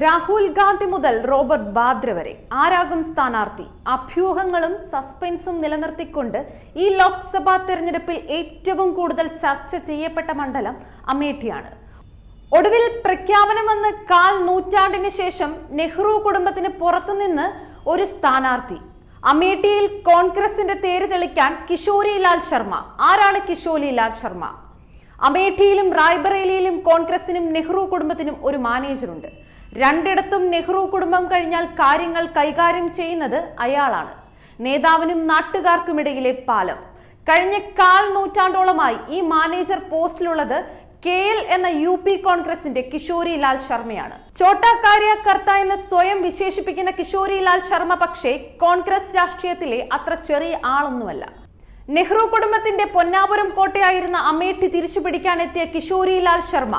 രാഹുൽ ഗാന്ധി മുതൽ റോബർട്ട് ബാദ്ര വരെ ആരാകും സ്ഥാനാർത്ഥി? അഭ്യൂഹങ്ങളും സസ്പെൻസും നിലനിർത്തിക്കൊണ്ട് ഈ ലോക്സഭാ തെരഞ്ഞെടുപ്പിൽ ഏറ്റവും കൂടുതൽ ചർച്ച ചെയ്യപ്പെട്ട മണ്ഡലം അമേഠിയാണ്. ഒടുവിൽ പ്രഖ്യാപനം വന്ന് കാൽ നൂറ്റാണ്ടിന് ശേഷം നെഹ്റു കുടുംബത്തിന് പുറത്തുനിന്ന് ഒരു സ്ഥാനാർത്ഥി. അമേഠിയിൽ കോൺഗ്രസിന്റെ തേര് തെളിക്കാൻ കിഷോരി ലാൽ ശർമ്മ. ആരാണ് കിഷോരി ലാൽ ശർമ്മ? അമേഠിയിലും റായ്ബറേലിയിലും കോൺഗ്രസിനും നെഹ്റു കുടുംബത്തിനും ഒരു മാനേജറുണ്ട്. രണ്ടിടത്തും നെഹ്റു കുടുംബം കഴിഞ്ഞാൽ കാര്യങ്ങൾ കൈകാര്യം ചെയ്യുന്നത് അയാളാണ്. നേതാവിനും നാട്ടുകാർക്കുമിടയിലെ പാലം. കഴിഞ്ഞ കാൽ നൂറ്റാണ്ടോളമായി ഈ മാനേജർ പോസ്റ്റിലുള്ളത് കെ എൽ എന്ന യു പി കോൺഗ്രസിന്റെ കിഷോരി ലാൽ ശർമ്മയാണ്. ചോട്ടാ കാര്യകർത്ത എന്ന് സ്വയം വിശേഷിപ്പിക്കുന്ന കിഷോരി ലാൽ ശർമ്മ പക്ഷേ കോൺഗ്രസ് രാഷ്ട്രീയത്തിലെ അത്ര ചെറിയ ആളൊന്നുമല്ല. നെഹ്റു കുടുംബത്തിന്റെ പൊന്നാപുരം കോട്ടയായിരുന്ന അമേഠി തിരിച്ചുപിടിക്കാനെത്തിയ കിഷോരി ലാൽ ശർമ്മ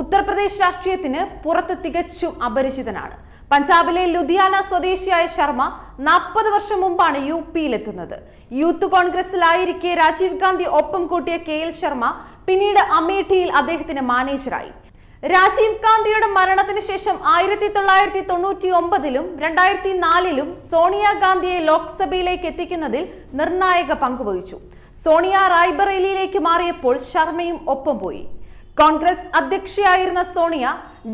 ഉത്തർപ്രദേശ് രാഷ്ട്രീയത്തിന് പുറത്ത് തികച്ചും അപരിചിതനാണ്. പഞ്ചാബിലെ ലുധിയാന സ്വദേശിയായ ശർമ്മ നാൽപ്പത് വർഷം മുമ്പാണ് യു പിയിലെത്തുന്നത്. യൂത്ത് കോൺഗ്രസിലായിരിക്കെ രാജീവ് ഗാന്ധി ഒപ്പം കൂട്ടിയ കെ എൽ ശർമ്മ പിന്നീട് അമേഠിയിൽ അദ്ദേഹത്തിന് മാനേജറായി രാജീവ് ഗാന്ധിയുടെ മരണത്തിന് ശേഷം ആയിരത്തി തൊള്ളായിരത്തി തൊണ്ണൂറ്റി ഒമ്പതിലും രണ്ടായിരത്തി നാലിലും സോണിയാഗാന്ധിയെ ലോക്സഭയിലേക്ക് എത്തിക്കുന്നതിൽ നിർണായക പങ്കുവഹിച്ചു. സോണിയ റായ്ബറേലിയിലേക്ക് മാറിയപ്പോൾ ശർമ്മയും ഒപ്പം പോയി. കോൺഗ്രസ് അധ്യക്ഷയായിരുന്ന സോണിയ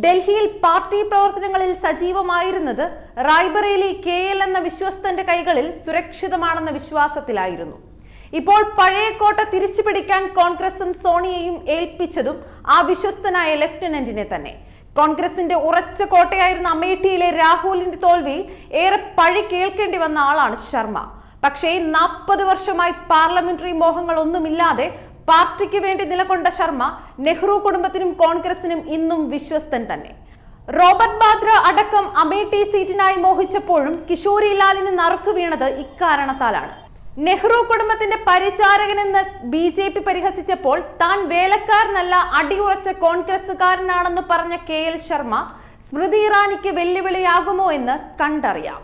ഡൽഹിയിൽ പാർട്ടി പ്രവർത്തനങ്ങളിൽ സജീവമായിരുന്നത് റായ്ബറേലി കെ എൽ എന്ന വിശ്വസ്തന്റെ കൈകളിൽ സുരക്ഷിതമാണെന്ന വിശ്വാസത്തിലായിരുന്നു. ഇപ്പോൾ പഴയ കോട്ട തിരിച്ചു പിടിക്കാൻ കോൺഗ്രസും സോണിയയും ഏൽപ്പിച്ചതും ആ വിശ്വസ്തനായ ലെഫ്റ്റനന്റിനെ തന്നെ. കോൺഗ്രസിന്റെ ഉറച്ച കോട്ടയായിരുന്ന അമേഠിയിലെ രാഹുലിന്റെ തോൽവിയിൽ ഏറെ പഴി കേൾക്കേണ്ടി വന്ന ആളാണ് ശർമ്മ. പക്ഷേ നാൽപ്പത് വർഷമായി പാർലമെന്ററി മോഹങ്ങളൊന്നുമില്ലാതെ പാർട്ടിക്ക് വേണ്ടി നിലകൊണ്ട ശർമ്മ നെഹ്റു കുടുംബത്തിനും കോൺഗ്രസിനും ഇന്നും വിശ്വസ്തൻ തന്നെ. റോബർട്ട് ബാദ്ര അടക്കം അമേഠി സീറ്റിനായി മോഹിച്ചപ്പോഴും കിഷോരി ലാലിന് നറുക്കു വീണത് ഇക്കാരണത്താലാണ്. നെഹ്റു കുടുംബത്തിന്റെ പരിചാരകനെന്ന് ബി ജെ പി പരിഹസിച്ചപ്പോൾ താൻ വേലക്കാരനല്ല അടിയുറച്ച കോൺഗ്രസുകാരനാണെന്ന് പറഞ്ഞ കെ എൽ ശർമ്മ സ്മൃതി ഇറാനിക്ക് വെല്ലുവിളിയാകുമോ എന്ന് കണ്ടറിയാം.